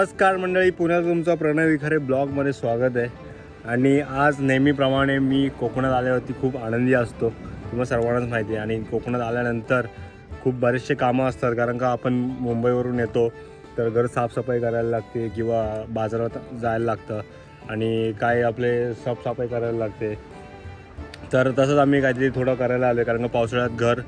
नमस्कार मंडळी पुण्यात तुमचं प्रणय विखरे ब्लॉगमध्ये स्वागत आहे. आणि आज नेहमीप्रमाणे मी कोकणात आल्यावरती खूप आनंदी असतो. तुम्हाला सर्वांनाच माहिती आहे. आणि कोकणात आल्यानंतर खूप बरेचसे कामं असतात. कारण का आपण मुंबईवरून येतो तर घर साफसफाई करायला लागते किंवा बाजारात जायला लागतं. आणि काय आपले साफसफाई करायला लागते. तर तसंच आम्ही काहीतरी थोडं करायला आलो कारण का पावसाळ्यात घर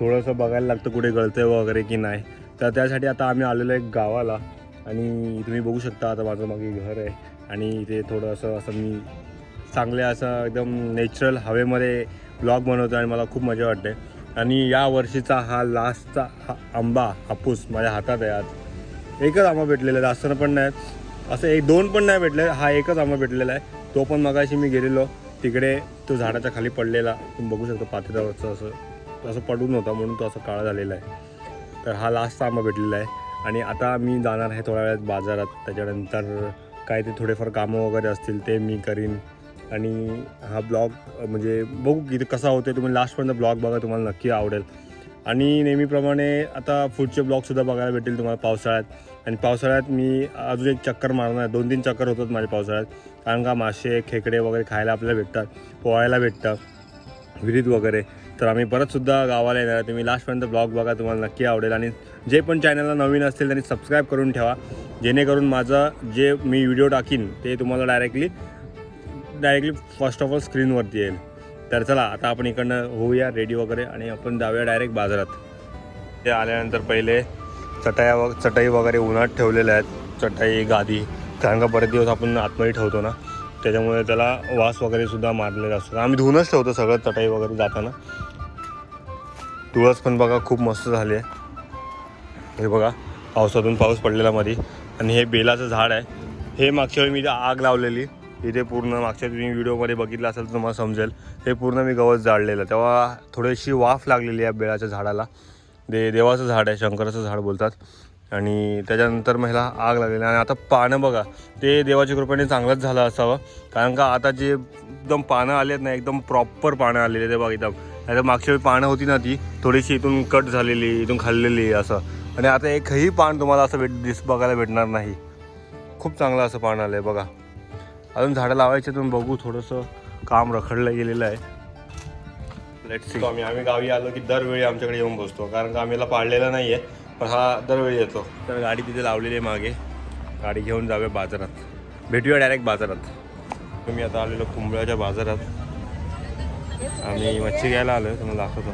थोडंसं बघायला लागतं कुठे गळतं वगैरे की नाही. तर त्यासाठी आता आम्ही आलेलो आहे गावाला. आणि तुम्ही बघू शकता आता माझं मागे घर आहे. आणि इथे थोडं असं असं मी चांगल्या असं एकदम नेचरल हवेमध्ये ब्लॉग बनवतो आणि मला खूप मजा वाटते. आणि या वर्षीचा हा लास्टचा हा आंबा हापूस माझ्या हातात आहे आज. एकच आंबा भेटलेला आहे जास्त पण नाही. असं एक दोन पण नाही भेटले हा एकच आंबा भेटलेला आहे. तो पण मगाशी मी गेलेलो. तिकडे तो झाडाच्या खाली पडलेला. तुम्ही बघू शकता पातेल्यावरचं असं असं पडून होता म्हणून तो असं काळा झालेला आहे. तर हा लास्टचा आंबा भेटलेला आहे. आणि आता मी जाणार आहे थोड्या वेळात बाजारात. त्याच्यानंतर काय ते थोडेफार कामं वगैरे असतील ते मी करीन. आणि हा ब्लॉग म्हणजे बघू की कसा होते तुम्ही लास्टपर्यंत ब्लॉग बघा तुम्हाला नक्की आवडेल. आणि नेहमीप्रमाणे आता पुढचे ब्लॉगसुद्धा बघायला भेटेल तुम्हाला पावसाळ्यात. आणि पावसाळ्यात मी अजून एक चक्कर मारणार दोन तीन चक्कर होतात माझ्या पावसाळ्यात. कारण का मासे खेकडे वगैरे खायला आपल्याला भेटतात पोहायला भेटतं विहिरीत वगैरे. तर आम्ही परतसुद्धा गावाला येणार आहे. तुम्ही लास्टपर्यंत ब्लॉग बघा तुम्हाला नक्की आवडेल. आणि जे पण चॅनलला नवीन असतील त्यांनी सबस्क्राईब करून ठेवा. जेणेकरून माझं जे मी व्हिडिओ टाकीन ते तुम्हाला directly directly first of all स्क्रीनवरती येईल. तर चला आता आपण इकडनं होऊया रेडी वगैरे आणि आपण जाऊया डायरेक्ट बाजारात. ते आल्यानंतर पहिले चटाया व चटई वगैरे उन्हात ठेवलेल्या आहेत. चटई गादी. कारण का बरेच दिवस आपण आतमध्ये ठेवतो ना. त्याच्यामुळे त्याला वास वगैरे सुद्धा मारलेला असतो. आम्ही धुवूनच ठेवतो सगळं चटाई वगैरे जाताना. तुळस पण बघा खूप मस्त झाली आहे. हे बघा पावसातून पाऊस पडलेला मध्ये आणि हे बेलाचं झाड आहे. हे मागच्या वेळी मी आग लावलेली. इथे पूर्ण मागच्या तुम्ही व्हिडिओमध्ये बघितलं असेल तर तुम्हाला समजेल. हे पूर्ण मी गवत जाळलेलं. तेव्हा थोडीशी वाफ लागलेली आहे बेलाच्या झाडाला. ते देवाचं झाड आहे शंकराचं झाड बोलतात. आणि त्याच्यानंतर मला आग लागलेली. आणि आता पानं बघा ते देवाच्या कृपेने चांगलंच झालं असावं. कारण का आता जे एकदम पानं आले आहेत ना एकदम प्रॉपर पानं आलेले ते बघा एकदम. नाही तर मागच्या वेळी पानं होती ना ती थोडीशी इथून कट झालेली इथून खाल्लेली असं. आणि आता एकही पान तुम्हाला असं भेट दिस बघायला भेटणार नाही. खूप चांगलं असं पान आलं आहे बघा. अजून झाडं लावायचे तुम्ही बघू थोडंसं काम रखडलं गेलेलं आहे. लेट सी आम्ही आम्ही गावी आलो की दरवेळी आमच्याकडे येऊन बसतो कारण का आम्ही पाळलेलं नाही आहे पण हा दरवेळी येतो. तर गाडी तिथे लावलेली आहे मागे. गाडी घेऊन जाऊया बाजारात. भेटूया डायरेक्ट बाजारात. तुम्ही आता आलेलो कुंबळ्याच्या बाजारात. आम्ही मच्छी घ्यायला आलो तुम्हाला दाखवतो.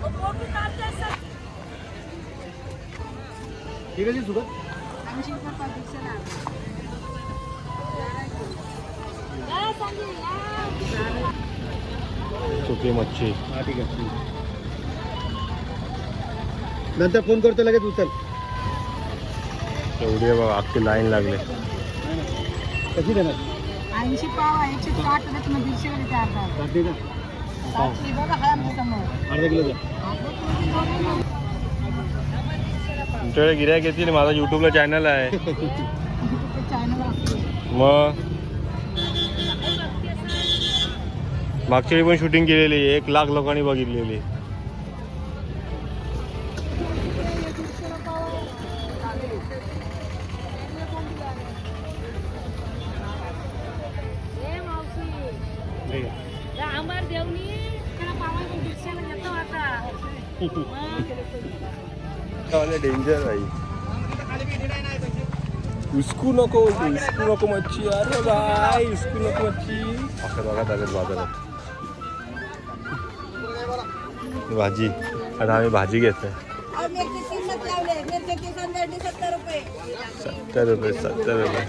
सुकी मच्छी. हा नंतर फोन करतो लगेच उचल. एवढी आहे बघा अख्खी लाईन लागले. कशी देणार? ऐंशी पाव एकशे साठ रुपये मग दीडशे रुपये सातशे बघा आमच्यासमोर. अर्धा किलो द्या. तुमच्याकडे गिऱ्हाईक येतील माझा युट्यूबला चॅनल आहे. चायना मग? मागच्या वेळी पण शूटिंग केलेली एक लाख लोकांनी बघितलेली. डेंजर भाई उसकू नको उसकू नको मच्छी अरे बाय उसकू नको मच्छी असं बघा चालेल बाजारात भाजी आता आम्ही भाजी घेतोय सत्तर रुपये सत्तर रुपये रुपये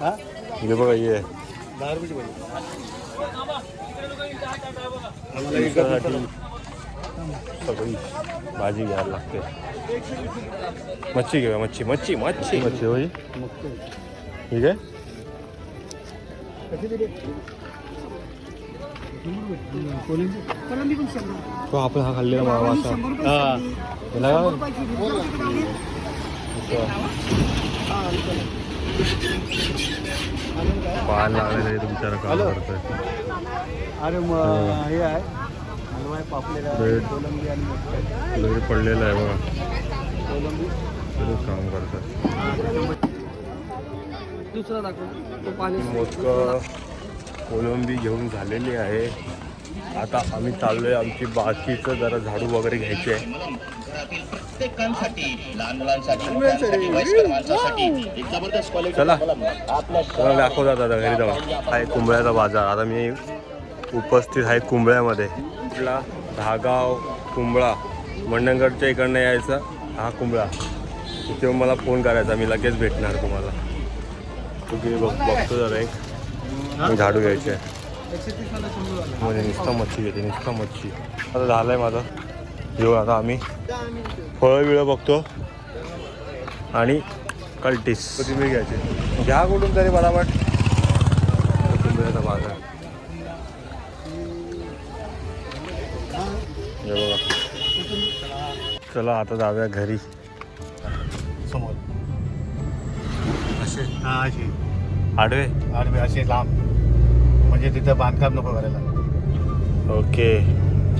हा बघा ये दहा पाहिजे दिवसासाठी सगळी भाजी घ्यायला लागते। मच्छी घेऊया मच्छी मच्छी मच्छी। मच्छी होई मग ठीक आहे कशी दिली कोलिंबी कोलंबी पण शंभर तो आपण हा खाल्लेला मा- मासा शंभर रुपये हा। त्याला काय? रुपयाची वीस रुपये लागेल. पान लावलेलं आहे तुमच्याला काम हॅलो. करतोय अरे मग हे. आहे. हलवाय पापलेट आहे ब्रेड. कोलंबी आणि मच्छी आहे. वगैरे पडलेलं आहे बघा. कोलंबी. काम करतात. दुसरा दाखव. मोदकं कोलंबी घेऊन झालेली आहे. आता आम्ही चाललोय आमची बाकीचं जरा झाडू वगैरे घ्यायचे. चला. दाखवतात आता घरी जाऊन. आहे कुंबळ्याचा बाजार. आता मी उपस्थित आहे कुंबळ्यामध्ये. कुठला धागाव कुंबळा. मंडणगडच्या इकडनं यायचा हा कुंबळा. तिथे मला फोन करायचा मी लगेच भेटणार तुम्हाला. तुम्ही बघ बघतो जरा एक. मी झाडू घ्यायचे. आहे. म्हणजे नुसता मच्छी घेते नुसता मच्छी. आता झालं आहे माझं. घेऊ आता आम्ही. फळं बिळं बघतो. आणि कल्टीस. तुम्ही घ्यायचे. घ्या कुठून तरी बराबर कुंबळ्याचा बाजार. हे चला आता जाऊया घरी. समोर. असे हा अशी. आडवे? आडवे असे लांब. म्हणजे तिथं बांधकाम नको करायला. ओके.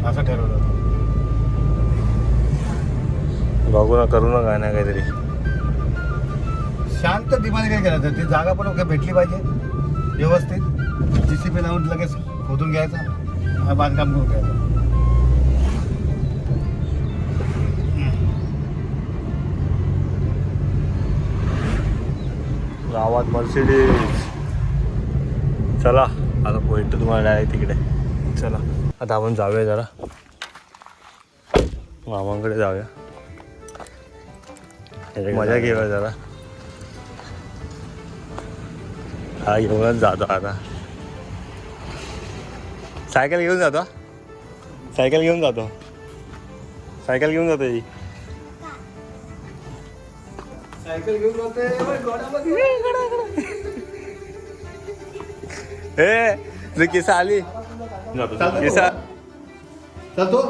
असं ठरवलं होतं. बघू ना करू ना काय ना काहीतरी. शांत दिमाने काय करायचं? ती जागा पण ओके भेटली पाहिजे. व्यवस्थित. जी सी पी लावून लगेच खोदून घ्यायचा. बांधकाम करून घ्यायचं. गावात मर्सिडीज चला आता पॉईंट तुम्हाला डायरेक्ट तिकडे. चला आता आपण जाऊया जरा. मामांकडे जाऊया. मजा घेऊया जरा. हा घेऊनच जातो आता. सायकल घेऊन जातो सायकल घेऊन जातो. सायकल घेऊन जातो ही. सायकल घेऊन जाते ए तुझी किसा आली. किसा. चालतो.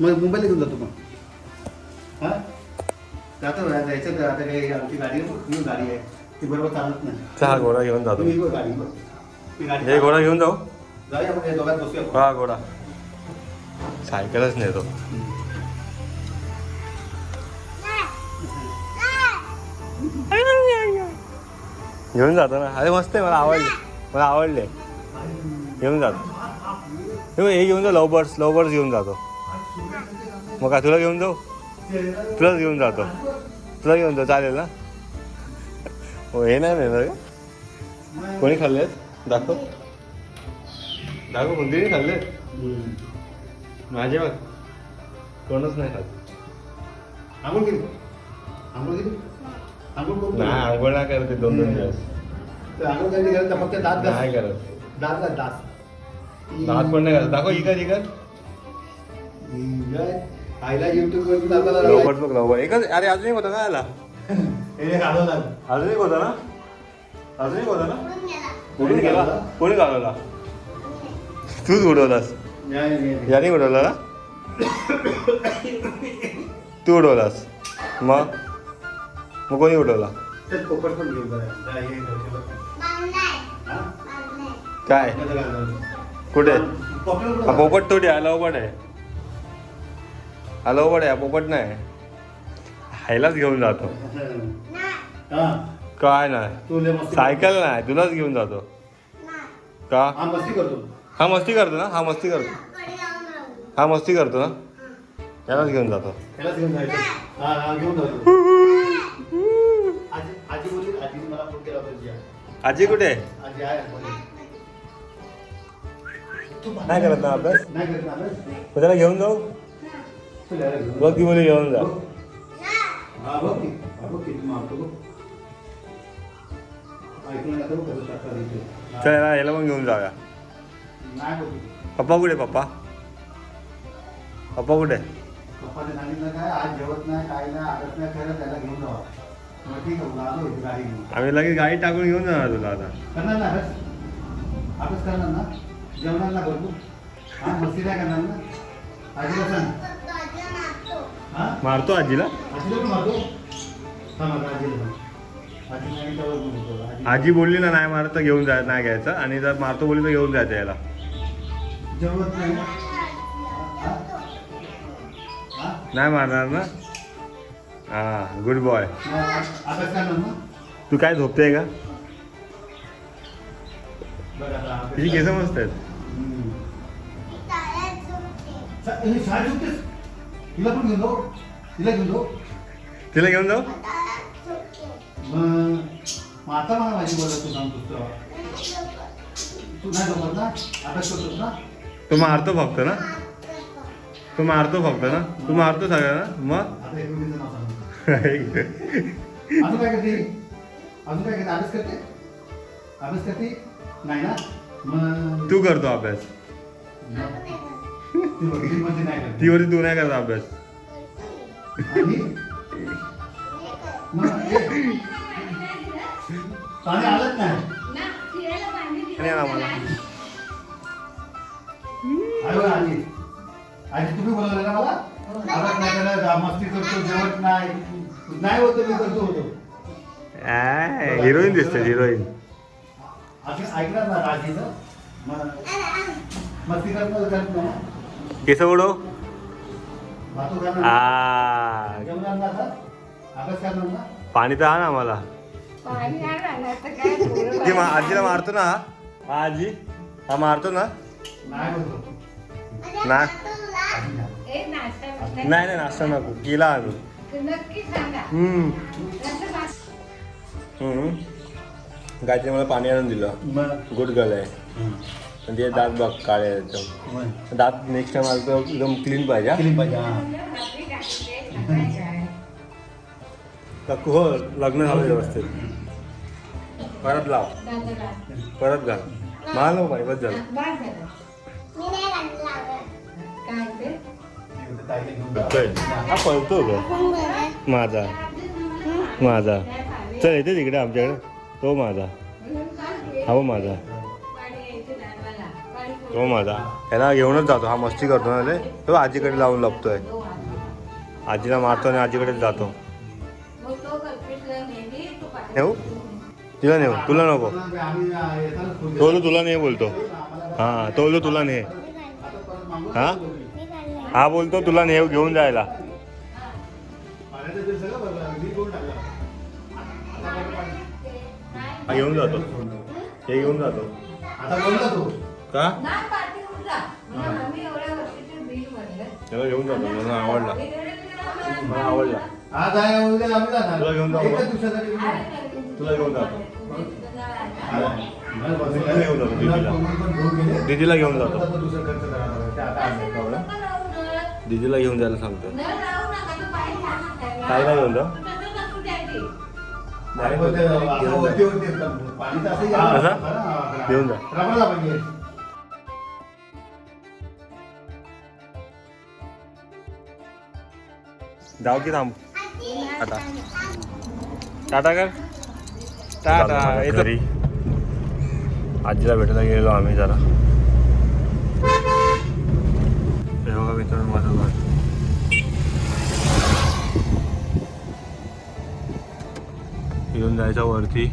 मग मुंबईला घेऊन जातो मग. हा? जातो ना, जायचं तर आता काही आमची गाडी आहे. बघ, ही गाडी आहे. ती बरोबर चालत नाही. चहा घोडा घेऊन जातो. बघ गाडी बघ. ती हे घोडा घेऊन जाऊ? जाऊया दोघात बसूया. हा घोडा. सायकलच नेतो. घेऊन जातो ना. अरे मस्त आहे मला आवडले. मला आवडले. घेऊन जातो. हे घेऊन जाऊ लवबर्ड्स लवबर्ड्स घेऊन जातो. मग काय तुला घेऊन जाऊ? तुलाच घेऊन जातो. तुला घेऊन जाऊ चालेल ना? हो हे नाही का कोणी खाल्लेत? दाखव. दाखव कोणतीही खाल्लेत? माझे बघ. कोणच नाही खात. आंघोळ केली? आंघोळ केली? नाही आंघोळ नाही करते दोन दोन दिवस. तर आंघोळ गरज नाही, फक्त दात घास नाही करत. दात घास दात. दात पण नाही करत दाखव इकत इकत काय? आईला लवकर बघ लवकर. एकच अरे अजून एक होता ना याला? हे घालवला अजून. एक होता ना? अजून एक होता ना? उडून गेला कोणी घालवला? तूच उडवलास याने उडवला ना? तू उडवलास मग? मग कोणी. हा? काय. कुठे? हा पोपट थोडी हा लवपट आहे. हा लवपट आहे हा पोपट नाही. हायलाच घेऊन जातो. हा. काय नाही. सायकल नाही तुलाच घेऊन जातो. का? हा मस्ती करतो. हा मस्ती करतो ना? हा मस्ती करतो. हा मस्ती करतो ना? त्यालाच घेऊन जातो. आजी आजी बोलली आजीने मला फोन केला होता जिया. आजी कुठे आहे? आजी नाही करत ना अभ्यास? नाही करत ना अभ्यास? मग त्याला घेऊन जाऊ? चल याला घेऊन जा. बघ ती मुली घेऊन जा. हा बघ की. हा बघ की तू मारतो बघ. ऐकून आता बघ कसं टाकतात इथे. हा. चल याला याला पण घेऊन जाऊया. नाही बघ. पप्पा कुठे पप्पा? पप्पा कुठे पप्पाने सांगितलं काय? आज जेवत नाही काय नाही आदत नाही त्याला घेऊन जावा. आम्ही लगेच गाडी टाकून घेऊन जाणार तुला आता करणार ना करणार ना? जेवणार ना भरपूर? हा मस्ती नाही करणार ना? आजीला सांग. मारतो आजीला? आजीला पण मारतो? थांब आजीला आजी बोलली ना नाही मारत तर घेऊन जाय नाही घ्यायचं. आणि जर मारतो बोलली तर घेऊन जायचं याला. जेवत? नाही मारणार ना? हा गुड बॉय तू काय झोपतेय का? बरं तिची केस मस्त आहेत. तिला पण घेऊन जाऊ? तिला घेऊन जाऊ तिला घेऊन जाऊ मग आता मला माझी बोलत तू सांगतोस तू नाही जमत ना करतोस ना तो मारतो फक्त ना? तो मारतो फक्त ना? तू मारतो सगळ्यांना? मग? अजून काय करते? अजून काय करते? अभ्यास करते? अभ्यास करते? नाही ना? मग तू करतो अभ्यास. ती म्हणजे ती वरती तू नाही करत अभ्यास. पाणी आलंच नाही. आम्हाला. आजी. तुम्ही बोलवलं ना मला? अभ्यास नाही करत मस्ती करतो जेवत नाही. नाही होतं मी करतो होतो. हिरोईन दिसते हिरोईन. असं ऐकणार ना राजीचं? मग मस्ती करत करत नाही. केस करणार आ. जेवणार ना आता? अभ्यास करणार ना? पाणी तर हा ना आम्हाला. ती मा- आजीला मारतो ना? हा. आजी. हा मारतो ना. नाही बोलतो ना? नाही नाही नाश्ता नको. केला आम्ही. गायत्री मला पाणी आणून दिलं. गुड गर्ल आहे. पण ते दात बघ काळे एकदम. दात नेक्स्ट टाइम आलं तर एकदम क्लीन पाहिजे हा? पाहिजे लग्न झालं व्यवस्थित. परत लाव. परत घाल. मला नको पाहिजे बास झालं. काय ते? हा पळतो ग माझा. माझा. चल येते तिकडे आमच्याकडे. तो माझा. हा हो माझा. पाणी तो माझा. याला घेऊनच जातो. हा मस्ती करतो ना रे तो आजीकडे लावून लपतोय. आजीला मारतो आणि आजीकडेच जातो. मग तो नेऊ? तिला नेऊ. तुला नको. आम्ही तो तुला नाही बोलतो. हा तो बोलतो तुला ने हां? हा बोलतो तुला नेव घेऊन जायला. घेऊन जातो. हे घेऊन जातो. का? त्याला घेऊन जातो मला आवडला. मला आवडला. तुला घेऊन जातो तुला घेऊन जातो. दीदीला घेऊन जातो. दीदीला. घेऊन गेले. घेऊन घेऊन जायला सांगतो ताईला घेऊन जा नाही, पण ते असं वरती वरती येतात. पाणी तर असं यायला कसा? लागलं ना. घेऊन जा. रबरला पाहिजे जाऊ की थांब आता टाटा कर टाटा घरी आजीला भेटायला गेलेलो आम्ही जरा हे बघा मित्रांनो माझं येऊन जायचं वरती.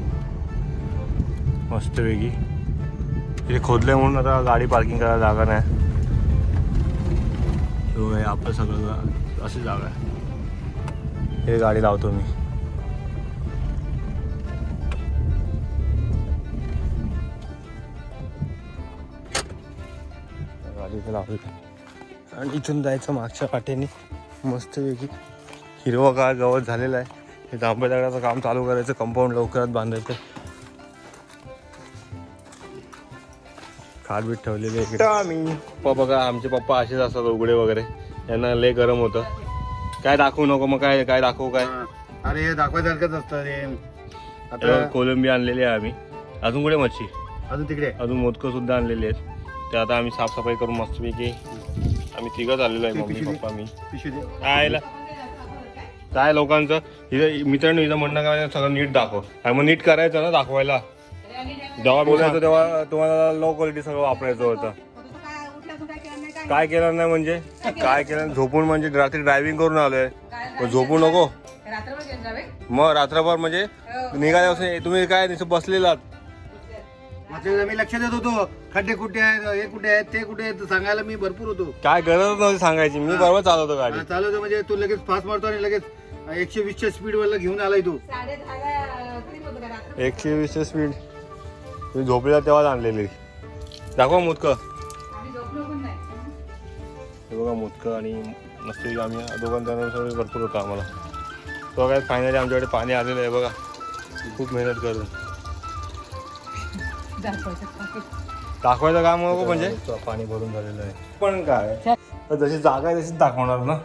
मस्तपैकी. इथे खोदले म्हणून आता गाडी पार्किंग करायला जागा नाही. आपलं सगळं अशी जागा आहे. हे गाडी लावतो मी. आणि इथून जायचं मागच्या वाटेने मस्तपैकी. हिरवगार गवत झालेलं आहे. हे जांभळ्या दगडाचं काम चालू करायचं. कंपाऊंड लवकरात बांधायचं. खाट बीट ठेवलेली आम्ही. पप्पा बघा आमचे पप्पा असेच असतात उघडे वगैरे. यांना लय गरम होतं. काय दाखवू नको मग काय काय दाखवू काय? अरे हे दाखवायसारखंच असतं रे. हे आता कोलंबी आणलेली आहे आम्ही. अजून कुठे मच्छी? अजून तिकडे. अजून मोदकं सुद्धा आणलेली आहेत. ते आता आम्ही साफसफाई करून मस्तपैकी आम्ही तिघंच आलेलो आहे मम्मी पप्पा मी. पिशवी दे. काय? काय लोकांचं? इथं मित्रांनो इथं म्हणणं काय सगळं नीट दाखव. आणि मग नीट करायचं ना दाखवायला. जेव्हा बोलायचं तेव्हा तुम्हाला लो क्वालिटी सगळं वापरायचं होतं. काय केलं नाही म्हणजे? काय केलं नाही? झोपून म्हणजे रात्री ड्रायव्हिंग करून आलोय. मग झोपू नको. मग रात्रभर म्हणजे निघाल्यापासून तुम्ही काय बसलेलात? मी लक्ष देत होतो. खड्डे कुठे आहेत हे कुठे आहेत ते कुठे आहेत सांगायला मी भरपूर होतो. काय गरज नव्हती सांगायची. मी बरोबर चालवतो गाडी. चालू होतं म्हणजे तू लगेच फास्ट मारतो आणि लगेच एकशे वीसच्या स्पीडवरला घेऊन आलाय तू. एकशे वीसची स्पीड तुम्ही झोपलेला तेव्हाच आणलेली. दाखवा मुदक. नाही हे बघा मुदक आणि मस्त आम्ही दोघांचा सगळं भरपूर होतं आम्हाला. तो काय फायनली आमच्याकडे पाणी आलेलं आहे बघा. खूप मेहनत करून. दाखवायचं काम नको म्हणजे? पाणी भरून झालेलं आहे. पण काय? जशी जागा आहे तशीच दाखवणार ना?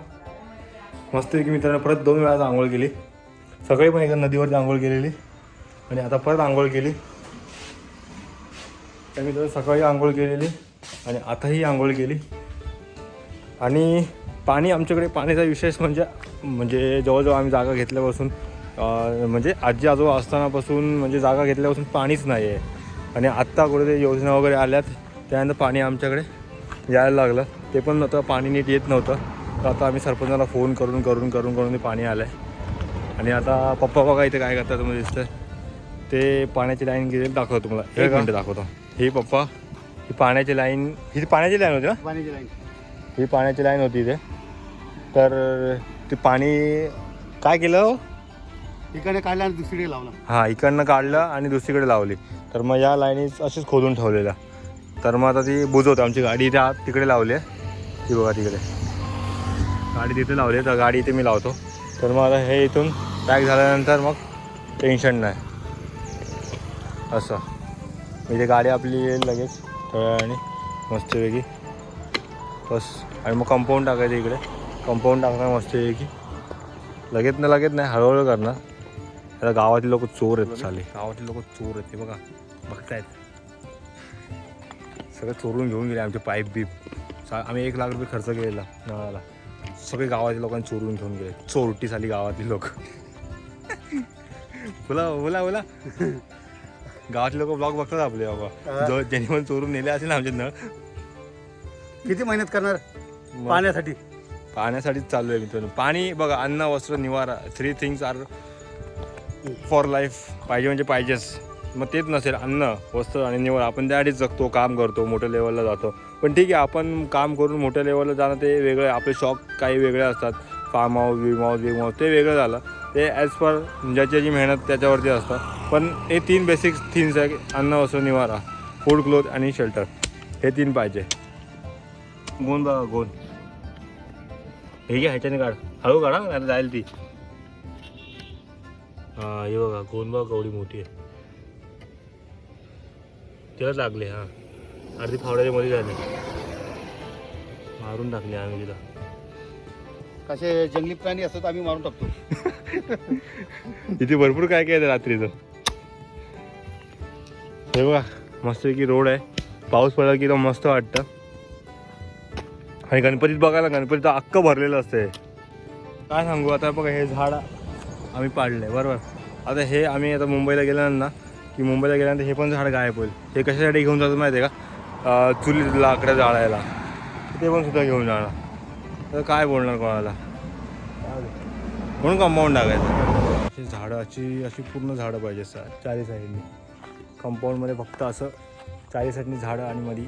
मस्त की मित्रांनो परत दोन वेळा आंघोळ केली. सकाळी पण एकदा नदीवरती आंघोळ केलेली. आणि आता परत आंघोळ केली. त्या मित्रांनो सकाळी आंघोळ केलेली आणि आताही आंघोळ केली. आणि पाणी आमच्याकडे पाण्याचा विशेष म्हणजे म्हणजे जवळजवळ आम्ही जागा घेतल्यापासून म्हणजे आजी आजोबा असतानापासून म्हणजे जागा घेतल्यापासून पाणीच नाही आहे आणि आत्ता कुठे योजना वगैरे आल्यात त्यानंतर पाणी आमच्याकडे यायला लागलं. ते पण आता पाणी नीट येत नव्हतं. तर आता आम्ही सरपंचाला फोन करून करून करून करून ते पाणी आलं आहे आणि आता पप्पा बघा इथे काय करतात तुम्हाला दिसतं ते पाण्याची लाईन गेली दाखवतो तुम्हाला. एक मिनटं दाखवतो. ही पप्पा ही पाण्याची लाईन ही पाण्याची लाईन होती ना? पाण्याची लाईन. ही पाण्याची लाईन होती इथे. तर ते पाणी काय केलं हो? इकडे काढला आणि दुसरीकडे लावला. हां इकडनं काढलं आणि दुसरीकडे लावली. तर मग या लाईनी अशीच खोदून ठेवलेल्या. तर मग आता ती बुजवत आमची गाडी. इथे आत तिकडे लावली आहे. ती बघा तिकडे. गाडी तिथे लावली आहे. तर गाडी इथे मी लावतो. तर मग आता हे इथून पॅक झाल्यानंतर मग टेन्शन नाही. असं. इथे गाडी आपली येईल लगेच. थोड्या वेळाने मस्तपैकी. बस. आणि मग कंपाऊंड टाकायचं इकडे. कंपाऊंड टाकणार मस्तपैकी. लगेच ना लगेच नाही. हळूहळू करणार. आता गावातील लोक चोर आहेत चाले. गावातील लोक चोर आहेत ते बघा. बघतायत. सगळं चोरून घेऊन गेले आमचे पाईप बीप. आम्ही एक लाख रुपये खर्च केलेला नळाला. सगळे गावातील लोकांनी चोरून घेऊन गेले. चोरटी साली गावातील लोक. बोला बोला बोला. गावातले लोक ब्लॉग बघतात आपले बाबा. जो ज्यांनी पण चोरून नेले असेल ना आमचे नळ. किती मेहनत करणार? पाण्यासाठी. पाण्यासाठीच चालू आहे मित्रांनो. पाणी बघा अन्न वस्त्र निवारा three things are for life पाहिजे म्हणजे पाहिजेच. मग तेच नसेल अन्न वस्त्र आणि निवारा आपण त्यासाठीच जगतो काम करतो मोठ्या लेवलला जातो. पण ठीक आहे आपण काम करून मोठ्या लेवलला जाणं ते वेगळं आपले शॉक काही वेगळे असतात. फार्म हाऊस विम हाऊस विम हाऊस ते वेगळं झालं. ते ॲज पर ज्याची जी मेहनत त्याच्यावरती असतं. पण हे तीन बेसिक थिंग्स आहे. अन्न वस्त्र निवारा फूड क्लोथ आणि शेल्टर हे तीन पाहिजे. गोंद बघा गोंद हे घ्या ह्याच्याने काढ. हळू काढा नाही जाईल ती. हा हे बघा गोंद बघा केवढी मोठी आहे. तिलाच लागले हा. अर्धी फावड्याच्या मध्ये झाले. मारून टाकले आम्ही तिला कसे जंगली प्राणी असतात आम्ही मारून टाकतो. इथे भरपूर काय काय आहे रात्रीचं. हे बघा मस्तपैकी रोड आहे. पाऊस पडला की तो मस्त वाटतं. आणि गणपतीत बघायला गणपतीचं अक्क भरलेलं असते काय सांगू आता बघा हे झाड आम्ही पाडलंय बरोबर? आता हे आम्ही आता मुंबईला गेल्यानंतर ना की मुंबईला गेल्यानंतर हे पण झाड गायब होईल. हे कशासाठी घेऊन जातो माहिती आहे का? अं, चुली लाकडं जाळायला. ते पण सुद्धा घेऊन जाणार. तर काय बोलणार कोणाला? म्हणून कंपाऊंड टाकायचं. अशी झाडं अशी अशी पूर्ण झाडं पाहिजे सा चारी साईडनी. कंपाऊंडमध्ये फक्त असं चारी साईडनी झाडं आणि मध्ये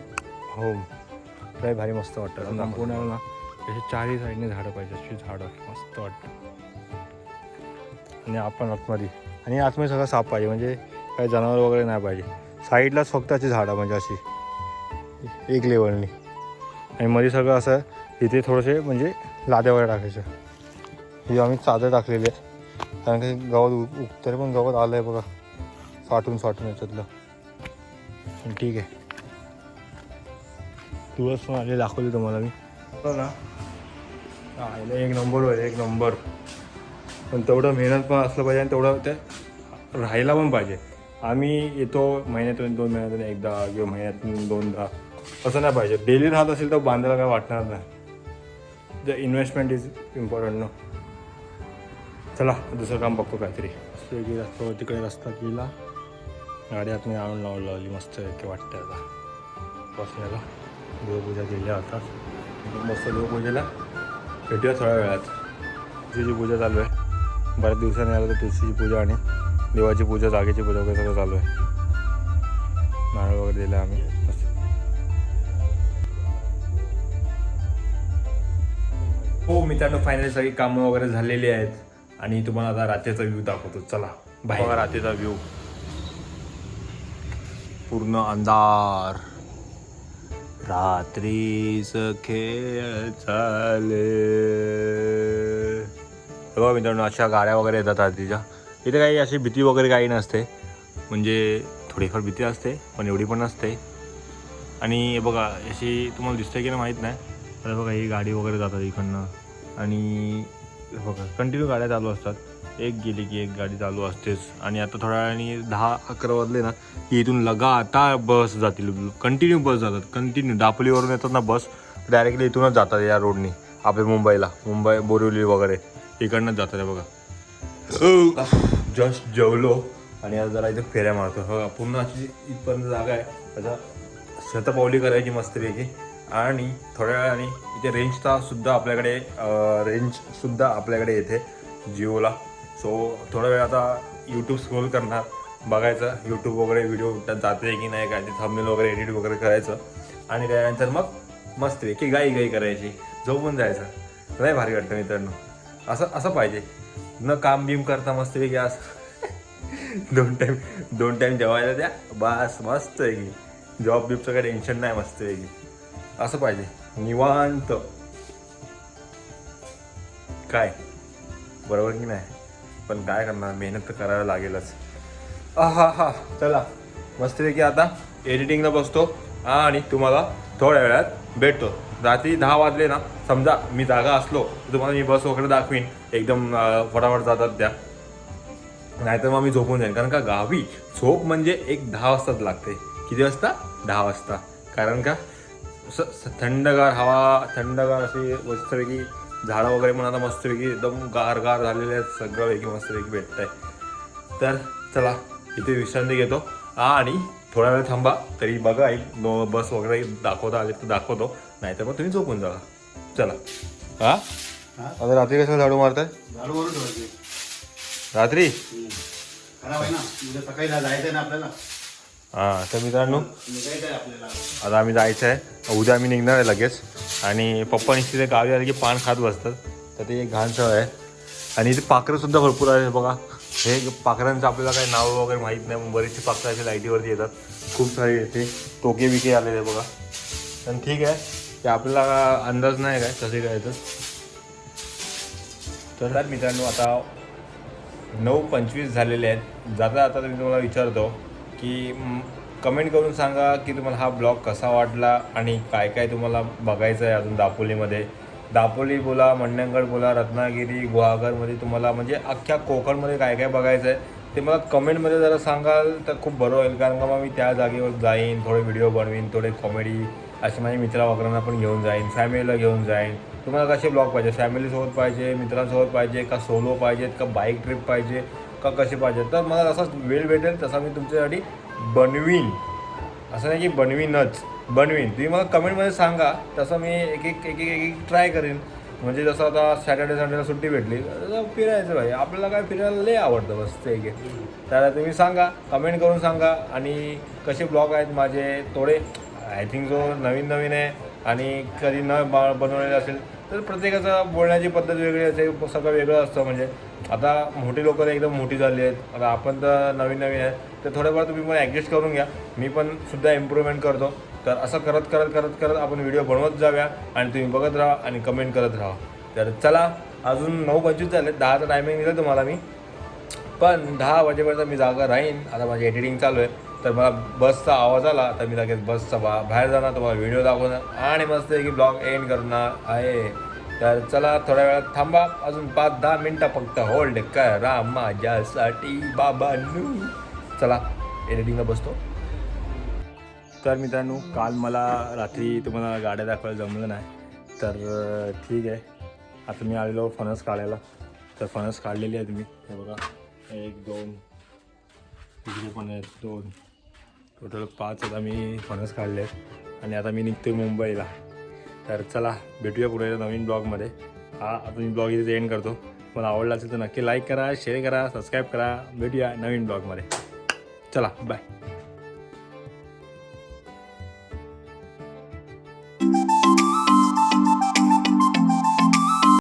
होम लय भारी मस्त वाटतं. कंपाऊंड ना अशी चारी साईडने झाडं पाहिजे अशी झाडं मस्त वाटतं. आणि आपण आतमध्ये. आणि आतमध्ये सगळं साफ पाहिजे म्हणजे काही जनावर वगैरे नाही पाहिजे. साईडलाच फक्त अशी झाडं म्हणजे अशी एक लेवलनी आणि मध्ये सगळं असं इथे थोडेसे म्हणजे लाद्या वगैरे टाकायचं हे आम्ही चादर टाकलेली आहे. कारण की गवत तरी पण गवत आलं आहे बघा. साठून साठून याच्यातलं. पण ठीक आहे. तुळस पण आले दाखवली तुम्हाला मी. हो ना एक नंबर होईल एक नंबर. पण तेवढं मेहनत पण असलं पाहिजे आणि तेवढं ते राहायला पण पाहिजे. आम्ही येतो महिन्यातून दोन महिन्यातून एकदा किंवा महिन्यातून दोनदा. असं नाही पाहिजे. डेली राहत असेल तर बांधायला काय वाटणार नाही. The investment is important no चला दुसरं काम बघतो काहीतरी. स्विगी रस्ता तिकडे रस्ता केला. गाडी आतून आणून लावून लावली मस्त की वाटतं आता. बसण्याला. देवपूजा केल्या आता. मस्त देवपूजेला. भेटूया थोड्या वेळात. तुळशीची पूजा चालू आहे. बऱ्याच दिवसांनी आलं तर तुळशीची पूजा आणि देवाची पूजा जागेची पूजा वगैरे सगळं चालू आहे. नारळ वगैरे दिला आम्ही. हो मित्रांनो फायनली सगळी कामं वगैरे झालेली आहेत आणि तुम्हाला आता रात्रीचा व्ह्यू दाखवतो. चला बाहेर. रात्रीचा व्ह्यू पूर्ण अंधार. रात्रीच खेळ चाले बघा मित्रांनो अशा गाड्या वगैरे येतात तिच्या. इथे काही अशी भीती वगैरे काही नसते. म्हणजे थोडीफार भीती असते पण एवढी पण नसते. आणि बघा अशी तुम्हाला दिसते की ना माहीत नाही. तर बघा ही गाडी वगैरे जातात इकडनं. आणि बघा कंटिन्यू गाड्या चालू असतात. एक गेली की एक गाडी चालू असतेच. आणि आता थोड्या वेळाने दहा अकरा वाजले ना की इथून लगातार बस जातील. कंटिन्यू बस जातात. कंटिन्यू दापोलीवरून येतात ना बस डायरेक्टली इथूनच जातात या रोडनी आपल्या मुंबईला. मुंबई बोरिवली वगैरे. इकडनं जातात आहे बघा. जस्ट जेवलो आणि आज जरा इथे फेऱ्या मारतो. हो पूर्ण अशी इथपर्यंत जागा आहे. त्याचा शतपावली करायची मस्तपैकी. आणि थोड्या वेळाने इथे रेंजचा सुद्धा आपल्याकडे रेंजसुद्धा आपल्याकडे येते जिओला. सो थोडा वेळ आता यूट्यूब स्क्रोल करणार. बघायचं यूट्यूब वगैरे व्हिडिओ जाते की नाही काय ते थंबनेल वगैरे एडिट वगैरे करायचं. आणि त्यानंतर मग मस्त की गाई गाई करायची झोपून जायचं. लय भारी वाटतं मित्रांनो. असं असं पाहिजे. न काम बिम करता मस्तपैकी असं. दोन टाईम दोन टाईम जेवायला द्या. बस मस्त आहे की जॉब बिबचं काही टेन्शन नाही मस्त आहे की असं पाहिजे. निवांत. काय? बरोबर की नाही? पण काय करणार? मेहनत तर करायला लागेलच. हा हा चला मस्तपैकी आता एडिटिंगला बसतो. आणि तुम्हाला थोड्या वेळात भेटतो. रात्री दहा वाजले ना समजा मी जागा असलो तर तुम्हाला मी बस वगैरे दाखवीन. एकदम फटाफट जातात त्या. नाहीतर मग मी झोपून जाईन. कारण का गावी झोप म्हणजे एक दहा वाजताच लागते. किती वाजता? दहा वाजता. कारण का स थंडगार हवा थंडगार अशी मस्तपैकी झाडं वगैरे पण आता मस्तपैकी एकदम गार गार झालेले आहेत. सगळंपैकी मस्तपैकी भेटत आहे तर चला इथे विश्रांती घेतो. आणि थोडा वेळ थांबा तरी बघा एक बस वगैरे दाखवता आले तर दाखवतो. नाहीतर मग तुम्ही झोपून जावा. चला. हा? हा? आता रात्री कसं झाडू मारताय? झाडू वरून ठेवायची. रात्री? खराब आहे ना. उद्या सकाळी जा- जायचं आहे ना आपल्याला. हां तर मित्रांनो निघायचं आहे आपल्याला. आता आम्ही जायचं आहे उद्या आम्ही निघणार आहे लगेच. आणि पप्पा तिथे गावी आले की पान खात बसतात. तर ते एक घाण सवय आहे. आणि इथे पाखरं सुद्धा भरपूर आहे बघा. हे पाखरांचं आपल्याला काही नाव वगैरे माहीत नाही पण बरेचसे पाखरं असे लाईटीवरती येतात. खूप सारे येते टोके बिके आलेले बघा. पण ठीक आहे. ते आपल्याला अंदाज नाही काय कसे काय तर तर मित्रांनो आता नऊ पंचवीस झालेले आहेत. जाता जाता मी तुम्हाला विचारतो की कमेंट करून सांगा की तुम्हाला हा ब्लॉग कसा वाटला आणि काय काय तुम्हाला बघायचं आहे अजून दापोलीमध्ये. दापोली बोला मंडणगड बोला रत्नागिरी गुहागरमध्ये तुम्हाला म्हणजे अख्ख्या कोकणमध्ये काय काय बघायचं आहे ते मला कमेंटमध्ये जरा सांगाल तर खूप बरं होईल. कारण का मग मी त्या जागेवर जाईन थोडे व्हिडिओ बनवीन थोडे कॉमेडी असे माझ्या मित्रा वगैरेंना पण घेऊन जाईन फॅमिलीला घेऊन जाईन. तुम्हाला कसे ब्लॉग पाहिजे? फॅमिलीसोबत पाहिजे मित्रांसोबत पाहिजे का सोलो पाहिजेत का बाईक ट्रिप पाहिजे का कसे पाहिजे तर मला जसा वेळ भेटेल तसा मी तुमच्यासाठी बनवीन. असं नाही की बनवीनच बनवीन. तुम्ही मला कमेंटमध्ये सांगा तसं मी एक एक एक एक एक एक ट्राय करेन. म्हणजे जसं आता सॅटर्डे संडेला सुट्टी भेटली तर फिरायचं भाई. आपल्याला काय फिरायला लय आवडतं बस ते एक त्याला तुम्ही सांगा कमेंट करून सांगा. आणि कसे ब्लॉग आहेत माझे थोडे आय थिंक जो नवीन नवीन आहे आणि कधी न बा बनवलेले असेल तर प्रत्येकाचं बोलण्याची पद्धत वेगळी असेल सगळं वेगळं असतं. म्हणजे आता मोठी लोक एकदम मोठी झाली आहेत. आता आपण तर नवीन नवीन आहे. तर थोडंफार तुम्ही पण ॲडजस्ट करून घ्या. मी पण सुद्धा इम्प्रूव्हमेंट करतो. तर असं करत करत करत करत आपण व्हिडिओ बनवत जाऊया आणि तुम्ही बघत राहा आणि कमेंट करत राहा. तर चला अजून नऊ पंचवीस झाले. दहाचं टायमिंग दिलं तुम्हाला मी. पण दहा वाजेपर्यंत मी जागा राहीन. आता माझी एडिटिंग चालू आहे. तर मला बसचा आवाज आला तर मी लगेच बसचा बा बाहेर जाणार तुम्हाला व्हिडिओ दाखवणार. आणि मस्त की ब्लॉग एंड करणार आहे. तर चला थोड्या वेळात थांबा. अजून पाच दहा मिनटं फक्त होल्ड करा माझ्यासाठी बाबांनू चला एडिटिंगला बसतो. तर मित्रांनो काल मला रात्री तुम्हाला गाड्या दाखवायला जमलं नाही. तर ठीक आहे. आता मी आलेलो फणस काढायला. तर फणस काढलेली आहे तुम्ही. हे बघा. एक दोन. तिकडे पण आहेत दोन. टोटल पाच आता मी फणस काढले आहेत आणि आता मी निघतो मुंबईला. तर चला भेटूया पुढे नवीन ब्लॉगमध्ये. हा आता मी ब्लॉग इथे एंड करतो. मला आवडला असेल तर नक्की लाईक करा शेअर करा सबस्क्राईब करा. भेटूया नवीन ब्लॉगमध्ये. चला बाय